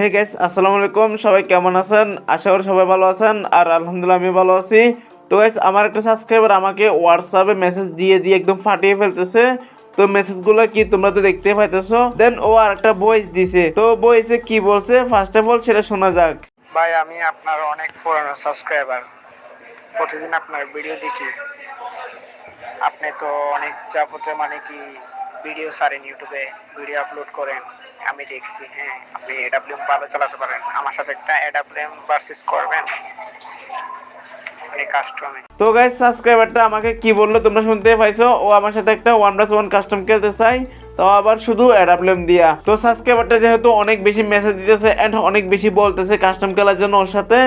Hey guys আসসালামু আলাইকুম। সবাই কেমন আছেন? আশা করি সবাই ভালো আছেন। আর আলহামদুলিল্লাহ আমি ভালো আছি। তো গাইস আমার একটা সাবস্ক্রাইবার আমাকে হোয়াটসঅ্যাপে মেসেজ দিয়ে দিয়ে একদম ফাটিয়ে ফেলতেছে। তো মেসেজগুলো কি তোমরা তো দেখতে পাইতেছো? দেন ও আর একটা ভয়েস দিছে। তো ভয়েসে কি বলছে? ফার্স্ট অফ অল সেটা শোনা যাক। ভাই, আমি আপনার অনেক পুরনো সাবস্ক্রাইবার প্রতিদিন আপনার ভিডিও দেখি। আপনি তো অনেক যাবতীয় মানে কি ভিডিও ছাড়েন ইউটিউবে ভিডিও আপলোড করেন, আমি দেখছি হ্যাঁ আপনি এডাব্লিউএম ভালো চালাতে পারেন, আমার সাথে একটা এডাব্লিউএম ভার্সেস করবেন। তো গাইস সাবস্ক্রাইবারটা আমাকে কি বলল তোমরা শুনতে পাইছো? ও আমার সাথে একটা ওয়ান প্লাস ওয়ান কাস্টম খেলতে চাই, তো আবার শুধু অ্যাডাপ্লেম দিয়া। তো সাবস্ক্রাইবারটা যেহেতু অনেক বেশি মেসেজ দিতেছে অ্যান্ড অনেক বেশি বলতেছে কাস্টম খেলার জন্য ওর সাথে,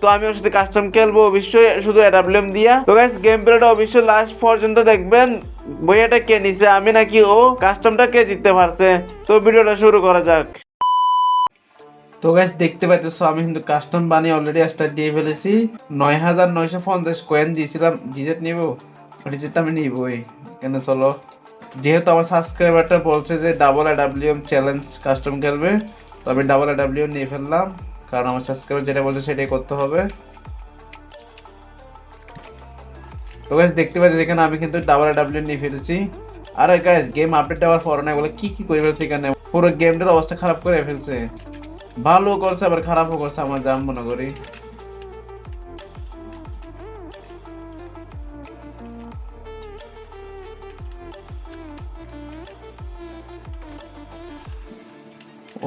তো আমি ওর সাথে কাস্টম খেলব অবশ্যই শুধু অ্যাডাপ্লেম দিয়া। তো গাইস গেম প্লেটা অবশ্যই লাস্ট পর্যন্ত দেখবেন। বইয়াটা কে নিছে? আমি নাকি ও কাস্টমটা কে জিততে পারছে? তো ভিডিওটা শুরু করা যাক। তো গাইস দেখতে পাইতেছো, আমি কিন্তু কাস্টম বানিয়ে অলরেডি স্টার্ট দিয়ে ফেলেছি। নয় হাজার নয়শো পঞ্চাশ কয়েন দিয়েছিলাম। ডিজেট নিব? ডিজেটটা আমি নিবই। কেন চলো? যেহেতু আমার সাবস্ক্রাইবারটা বলছে যে ডাবল ডাব্লিউএম চ্যালেঞ্জ কাস্টম খেলবে, তো আমি ডাবল ডাব্লিউ নিয়ে ফেললাম। কারণ আমার সাবস্ক্রাইবার যেটা বলছে সেটাই করতে হবে। তো গাইস দেখতে পাচ্ছি এখানে আমি কিন্তু ডাবল ডাব্লিউ নিয়ে ফেলেছি। আরে গাইস গেম আপডেট দেওয়ার পর না বলে কি কি করে ফেলছে এখানে? পুরো গেমটার অবস্থা খারাপ করে ফেলছে। ভালো করছে, আবার খারাপও করছে, আমার জান মনে করি।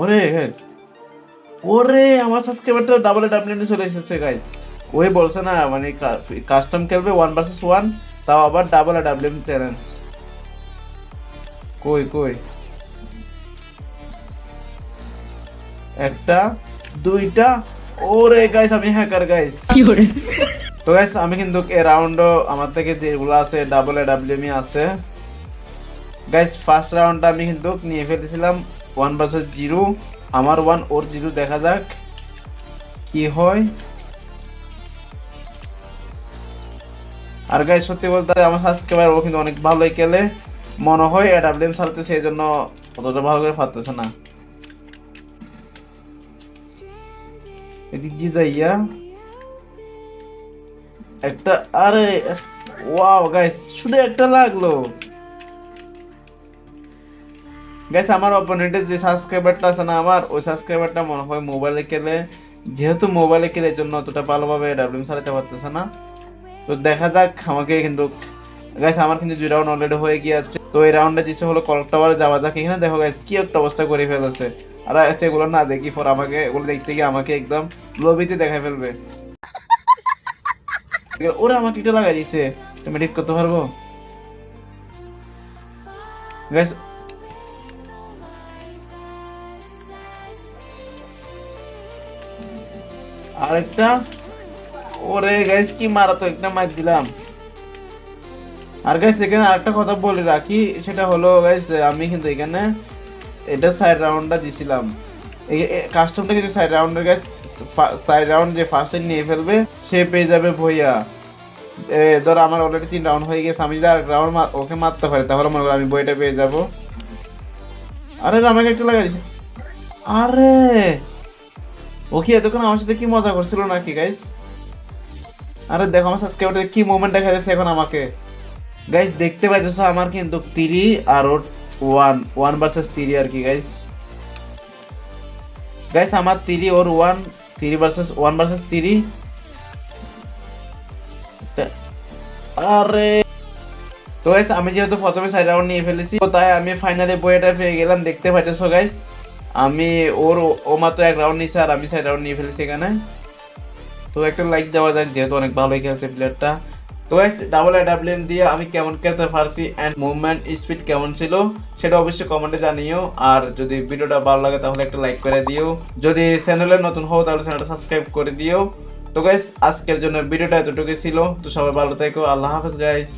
ওরে ওরে, আমার সাবস্ক্রাইবারটা ডাবল ডাবল চলে এসেছে গাইস ওই বলছে না মানে কাস্টম খেলবে ওয়ান ভার্সেস ওয়ান তাও আবার ডাবল আর ডাবল চ্যালেঞ্জ কই কই? একটা দুইটা ওরে গাইস আমি হ্যাকার গাইস তো গাইস আমি কিন্তু এ রাউন্ডও আমার থেকে যেগুলো আছে ডাবল এ ডাব্লিউমি আছে। গাইস ফার্স্ট রাউন্ডটা আমি কিন্তু নিয়ে ফেলেছিলাম ওয়ান ভার্সেস জিরো আমার ওয়ান ওর জিরো দেখা যাক কি হয়। আর গাইস সত্যি বলতে আমার সাবস্ক্রাইবার ও কিন্তু অনেক ভালোই খেলে। মনে হয় এ ডাব্লিউএম ছাড়তে সেই জন্য অতটা ভালো করে পারতেছে না। এদিক দিয়ে যাইয়া একটা, আরে ওয়াও গাইস শুধু একটা লাগল। গাইস আমার অপোনেন্টের যে সাবস্ক্রাইবারটা আছে না আমার, ওই সাবস্ক্রাইবারটা মনে হয় মোবাইলে খেলে। যেহেতু মোবাইলে খেলে জন্য অতটা ভালোভাবে ডাব্লিউএম চালাতে পারতেছে না। তো দেখা যাক আমাকে কিন্তু গাইস আমার কিন্তু দুই রাউন্ড অলরেডি হয়ে গিয়েছে। তো এই রাউন্ডে দিছে হলো কলক টাওয়ারে যাওয়া যাক, এখানে দেখো গাইস কি একটা অবস্থা করে ফেলেছে। আর আচ্ছা এগুলো না দেখি পর আমাকে, এগুলো দেখতে গিয়ে আমাকে একদম লবিতে দেখা ফেলবে। ওরা আমাকে এটা লাগাই দিছে তুমি ঠিক করতে পারব? গাইস আরেকটা ওরে গাইস কি মারা তো একটা মার দিলাম। আর গাইস এখানে আরেকটা কথা বলে রাখি, সেটা হলো গাইস আমি কিন্তু এখানে এটা সাইড রাউন্ডটা দিছিলাম। কাস্টমটা কিন্তু সাইড রাউন্ডের গাইস সাইড রাউন্ড যে ফার্স্টে নিয়ে ফেলবে, সে পেয়ে যাবে ভইয়া ধর আমার অলরেডি তিন রাউন্ড হয়ে গেছে, আমি যদি আর রাউন্ড ওকে মারতে পারি, তাহলে মনে করো আমি বইটা পেয়ে যাব। আরে আমাকে একটা লাগাই আরে! ও কি এতক্ষণ আমার সাথে কি মজা করছিল নাকি গাইস আরে দেখো আমার সাবস্ক্রাইবারে কি মোমেন্ট দেখা যাচ্ছে এখন আমাকে। গাইস দেখতে পাইতেছো আমার কিন্তু তিরি আর ওর ওয়ান ওয়ান ভার্সেস তিরি আর কি গাইস গাইস আমার তিরি ওর one three versus one versus three আরে। তো গাইস আমি যেহেতু প্রথমে সাইড রাউন্ড নিয়ে ফেলেছি, তো তাই আমি ফাইনালি বইটা পেয়ে গেলাম, দেখতে পাইতেছো গাইস আমি ওর, ও মাত্র এক রাউন্ড নিয়েছে আর আমি সাইড রাউন্ড নিয়ে ফেলেছি এখানে। তো একটা লাইক দেওয়া যাক যেহেতু অনেক ভালোই খেলছে প্লেয়ারটা তো গাইস ডাবল ডাব্লিউএম দিয়ে আমি কেমন খেলতে পারছি অ্যান্ড মুভমেন্ট স্পিড কেমন ছিল, সেটা অবশ্যই কমেন্টে জানিও। আর যদি ভিডিওটা ভালো লাগে, তাহলে একটা লাইক করে দিও। যদি চ্যানেলে নতুন হও, তাহলে চ্যানেলটা সাবস্ক্রাইব করে দিও। তো গাইস আজকের জন্য ভিডিওটা এতটুকুই ছিল। তো সবাই ভালো থেকো। আল্লাহ হাফেজ গাইস